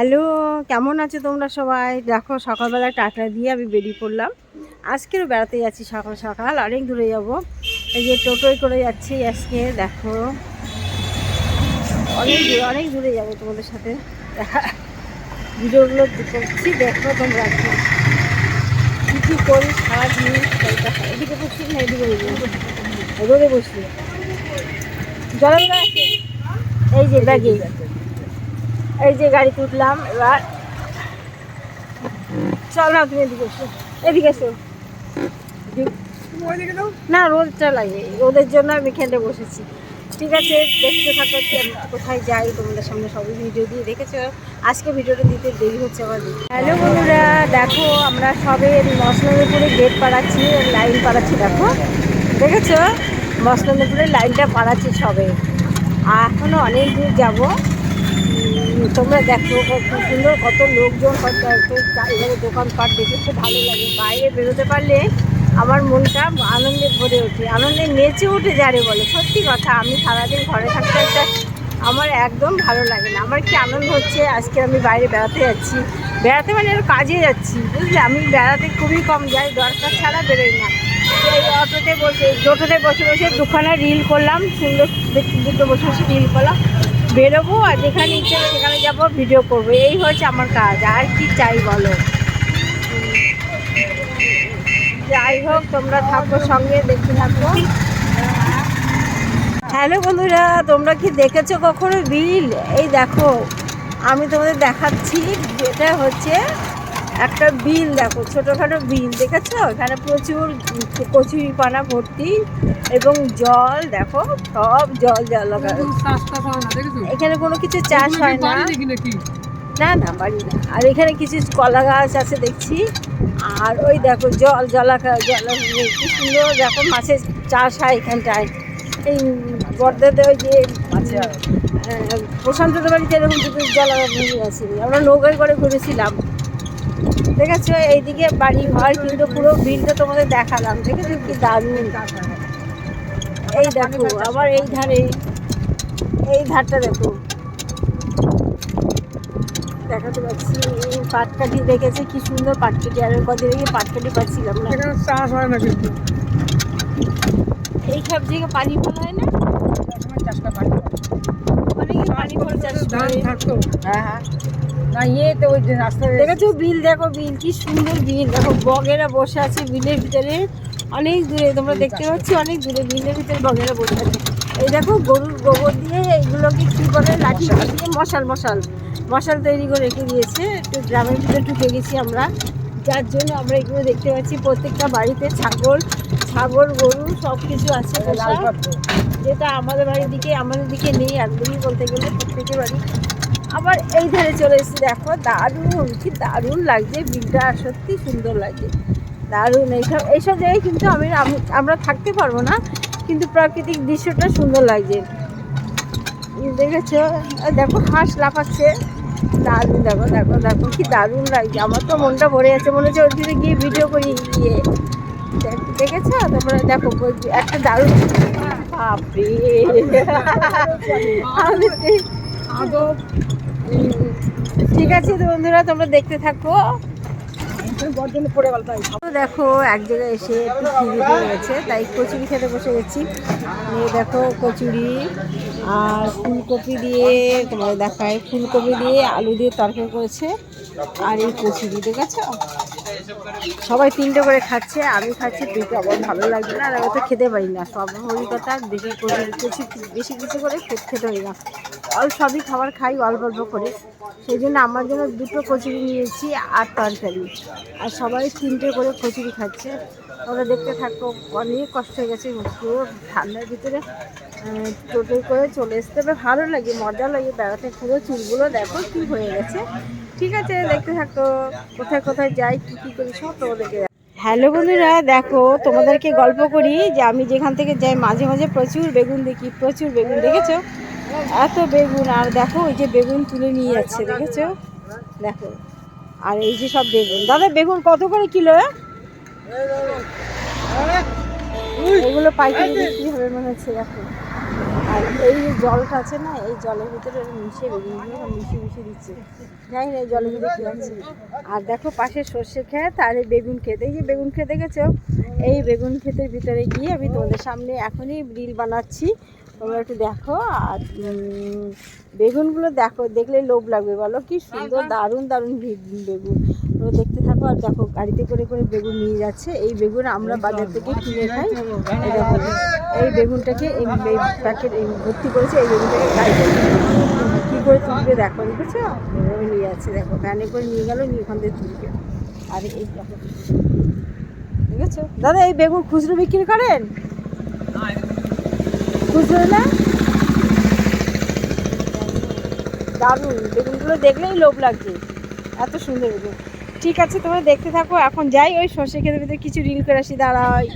Hello, কেমন আছো তোমরা সবাই? দেখো, সকালবেলা টাটা দিয়ে আমি বেরিয়ে পড়লাম। আজকেও বেড়াতে যাচ্ছি সকাল সকাল, অনেক দূরে যাব। এই যে টোটোয় করে যাচ্ছি আজকে, দেখো। অনেক দূরে অনেক দূরে যাব তোমাদের সাথে। দেখা ভিডিওগুলো করছি, দেখো তোমরা কী কী করি সেইটা হয়। এদিকে বসি না, এদিকে রোদে বসি। জলের এই যে ব্যাগে। এই যে গাড়িতে উঠলাম, এবার চল না, তুমি এদিকে এসো। এদিকে এসো। না রোদটা লাগে রোদের জন্য আমি খেলে বসেছি। ঠিক আছে, দেখতে থাকো কোথায় যাই, তোমাদের সামনে সবই ভিডিও দিয়ে দেখেছ আজকে ভিডিওটা দিতে দেরি হচ্ছে আমার। হ্যালো বন্ধুরা, দেখো, আমরা সবে মসলামপুরে গেট পাড়াচ্ছি লাইন পাড়াচ্ছি, দেখো। দেখেছ? মসলামপুরে লাইনটা পাড়াচ্ছি সবে। এখনও অনেক দূর যাব। তোমরা দেখো কত সুন্দর, কত লোকজন কত চারিধারে দোকানপাট দেখে খুব ভালো লাগে। বাইরে বেরোতে পারলে আমার মনটা আনন্দে ভরে ওঠে, আনন্দে নেচে উঠে যারে বলে। সত্যি কথা, আমি সারাদিন ঘরে থাকতে একটা আমার একদম ভালো লাগে না। আমার কি আনন্দ হচ্ছে? আজকে আমি বাইরে বেড়াতে যাচ্ছি। বেড়াতে মানে আর কাজে যাচ্ছি, বুঝলে? আমি বেড়াতে খুবই কম যাই, দরকার ছাড়া বেরোই না। এই অটোতে বসে, টোটোতে বসে বসে দুখানা রিল করলাম, সুন্দর দুটো বসে বসে রিল করলাম। বেরোবো আর যেখানে ইচ্ছে সেখানে যাব ভিডিও করব। এই হচ্ছে আমার কাজ। আর কি চাই বলো? যাই হোক, তোমরা থাকো সঙ্গে, দেখতে থাকো। হ্যালো বন্ধুরা, তোমরা কি দেখেছ কখনো বিল এই দেখো, আমি তোমাদের দেখাচ্ছি, যেটা হচ্ছে একটা বিল দেখো ছোটোখাটো বিল দেখেছ? এখানে প্রচুর কচুরি পানা ভর্তি এবং জল দেখো সব জল জল এখানে কোনো কিছু চাষ হয় না। না না বাড়ি না। আর এখানে কিছু কলা গাছ আছে দেখছি। আর ওই দেখো জল জলাকা জল কি সুন্দর দেখো মাছের চাষ হয় এখানটায়। এই বর্দাতে ওই যে আহ, প্রশান্তদের বাড়িতে এরকম দুটো জলাকা আছে। আমরা নৌকায় করে ঘুরেছিলাম। দেখেছ? এইদিকে বাড়ি ঘর কিন্তু পুরো বিলটা তোমাদের দেখালাম। দেখেছ কি দারুণ? এই দেখো আবার এই ধারে এই ধারটা দেখো। দেখাতে পাচ্ছি এই পাটকাঠি দেখেছে? কি সুন্দর পাটকাঠি আর কদিন আগে পাটকাঠি পাচ্ছিলাম না। চাষ হয় না কিন্তু। এই সব জায়গায় পানি ফল হয় না? অনেকে পানি ফল চাষ ধান করে। থাকতো। হ্যাঁ হ্যাঁ। না ইয়ে তো ওই যে রাস্তায় দেখেছ বিল? দেখো বিল কি সুন্দর বিল। দেখো বগেরা বসে আছে বিলের ভিতরে। অনেক দূরে তোমরা দেখতে পাচ্ছি অনেক দূরে বিলের ভিতরে বগেরা বসে আছে। এই দেখো গরুর গোবর দিয়ে এইগুলোকে কি করে লাঠি দিয়ে মশাল মশাল মশাল তৈরি করে রেখে দিয়েছে। একটু গ্রামের ভিতরে ঢুকে গেছি আমরা। যার জন্য আমরা এগুলো দেখতে পাচ্ছি। প্রত্যেকটা বাড়িতে ছাগল ছাগল গরু সব কিছু আছে যেটা আমাদের বাড়ির দিকে আমাদের দিকে নেই একদমই বলতে গেলে। প্রত্যেকের বাড়ি আবার এই ধারে চলে এসেছি। দেখো, দারুণ, কি দারুণ লাগছে। বিলটা সত্যি সুন্দর লাগছে। দারুণ, এইসব এইসব জায়গায় কিন্তু আমি আমরা থাকতে পারব না, কিন্তু প্রাকৃতিক দৃশ্যটা সুন্দর লাগছে। দেখেছ? দেখো, হাঁস লাফাচ্ছে। দারুণ, দেখো দেখো দেখো, কি দারুণ লাগছে। আমার তো মনটা ভরে যাচ্ছে, মনে হচ্ছে ওর দিকে গিয়ে ভিডিও করি, গিয়ে। দেখ- দেখেছ? তারপরে দেখো, একটা দারুণ বাপরে! ঠিক আছে বন্ধুরা, তোমরা দেখতে থাকো। দেখো, এক জায়গায় এসে খিদে গেছে, তাই কচুরি খেতে বসে গেছি। দেখো, কচুরি আর ফুলকপি দিয়ে তোমার দেখায় ফুলকপি দিয়ে আলু দিয়ে তরকারি করেছে। আর এই কচুরি, দেখেছ? সবাই তিনটে করে খাচ্ছে, আমি খাচ্ছি, দুটো, আমার ভালো লাগছে না, আর আমি তো খেতে পারি না। সব কথা বেশি কিছু বেশি কিছু করে খেতে খেতে পারি না। অল্প সবই খাবার খাই, অল্প অল্প করে। সেই জন্য আমার জন্য দুটো কচুরি নিয়েছি আর তরকারি। আর সবাই তিনটে করে কচুরি খাচ্ছে। ওরা দেখতে থাকো, অনেক কষ্ট হয়ে গেছে। পুরো ঠান্ডার ভিতরে টোটো করে চলে আসতে হবে ভালো লাগে, মজা লাগে বেড়াতে। পুরো চুলগুলো দেখো কি হয়ে গেছে। ঠিক আছে, দেখতে থাকো, কোথায় কোথায় যাই, কী কী করি, সব তোমাদেরকে হ্যালো বন্ধুরা, দেখো, তোমাদেরকে গল্প করি যে আমি যেখান থেকে যাই, মাঝে মাঝে প্রচুর বেগুন দেখি, প্রচুর বেগুন দেখেছ? এত বেগুন, আর দেখো, ওই যে বেগুন তুলে নিয়ে যাচ্ছে, দেখেছ? দেখো, আর এই যে সব বেগুন। দাদা, বেগুন কত করে কিলো এগুলো পাইকারি বিক্রি হবে মনে হচ্ছে, দেখো। আর এই যে জলটা আছে না, এই জলের ভিতরে মিশিয়ে বেগুনগুলো সব মিশিয়ে মিশিয়ে দিচ্ছে। জানি না এই জলের ভিতরে কী আছে আর দেখো, পাশে সর্ষে ক্ষেত আর এই বেগুন খেতে এই যে বেগুন খেতে দেখেছ? এই বেগুন ক্ষেতের ভিতরে গিয়ে আমি তোমাদের সামনে এখনই রিল বানাচ্ছি। তোমরা একটু দেখো আর বেগুনগুলো দেখো, দেখলে লোভ লাগবে, বলো কি সুন্দর, দারুণ দারুণ বেগুন। তোমরা দেখতে থাকো আর দেখো, গাড়িতে করে করে বেগুন নিয়ে যাচ্ছে। এই বেগুন আমরা বাজার থেকে কিনে খাই। এই বেগুনটাকে, এই প্যাকেট ভর্তি করেছে, এই বেগুনটাকে গাড়িতে কী করে তুলবে দেখো, দেখেছ? এভাবে নিয়ে যাচ্ছে, দেখো, ভ্যানে করে নিয়ে গেলো, নিয়ে ওখান থেকে তুলবে। আর এই দেখো, দেখেছ? দাদা, এই বেগুন খুচরো বিক্রি করেন? খুচরো না দারুণ। বেগুনগুলো দেখলেই লোভ লাগছে। এত সুন্দর ঠিক আছে, তোমরা দেখতে থাকো। এখন যাই ওই সর্ষে খেতে ভিতরে কিছু রিল করে আসি, দাঁড়াই।